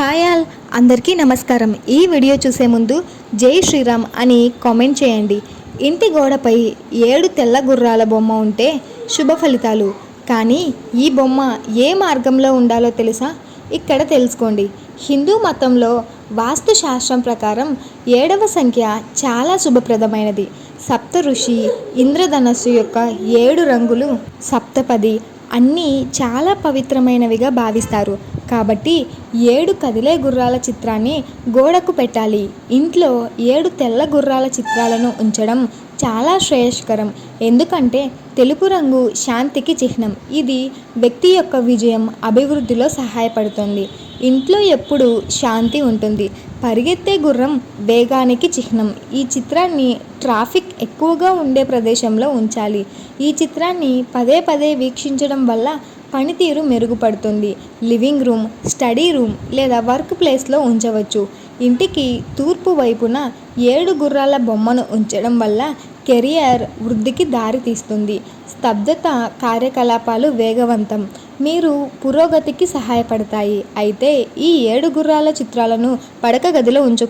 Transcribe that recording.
Hi all అందరికీ నమస్కారం. ఈ వీడియో చూసే ముందు జై శ్రీరామ్ అని కామెంట్ చేయండి. ఇంటి గోడపై ఏడు తెల్ల గుర్రాల బొమ్మ ఉంటే శుభ ఫలితాలు. కానీ ఈ బొమ్మ ఏ మార్గంలో ఉండాలో తెలుసా? ఇక్కడ తెలుసుకోండి. హిందూ మతంలో వాస్తు శాస్త్రం ప్రకారం ఏడవ సంఖ్య చాలా శుభప్రదమైనది. సప్త ఋషి ఇంద్రధనస్సు యొక్క ఏడు రంగులు సప్తపది అన్నీ చాలా పవిత్రమైనవిగా భావిస్తారు. కాబట్టి ఏడు కదిలే గుర్రాల చిత్రాన్ని గోడకు పెట్టాలి. ఇంట్లో ఏడు తెల్ల గుర్రాల చిత్రాలను ఉంచడం చాలా శ్రేయస్కరం. ఎందుకంటే తెలుపు రంగు శాంతికి చిహ్నం. ఇది వ్యక్తి యొక్క విజయం అభివృద్ధిలో సహాయపడుతుంది. ఇంట్లో ఎప్పుడు శాంతి ఉంటుంది. పరిగెత్తే గుర్రం వేగానికి చిహ్నం. ఈ చిత్రాన్ని ట్రాఫిక్ ఎక్కువగా ఉండే ప్రదేశంలో ఉంచాలి. ఈ చిత్రాన్ని పదే పదే వీక్షించడం వల్ల పనితీరు మెరుగుపడుతుంది. లివింగ్ రూమ్ స్టడీ రూమ్ లేదా వర్క్ ప్లేస్లో ఉంచవచ్చు. ఇంటికి తూర్పు వైపున ఏడు గుర్రాల బొమ్మను ఉంచడం వల్ల కెరియర్ వృద్ధికి దారితీస్తుంది స్తబ్దత కార్యకలాపాలు వేగవంతం. మీరు పురోగతికి సహాయపడతాయి. అయితే ఈ ఏడు గుర్రాల చిత్రాలను పడక గదిలో ఉంచకూడదు.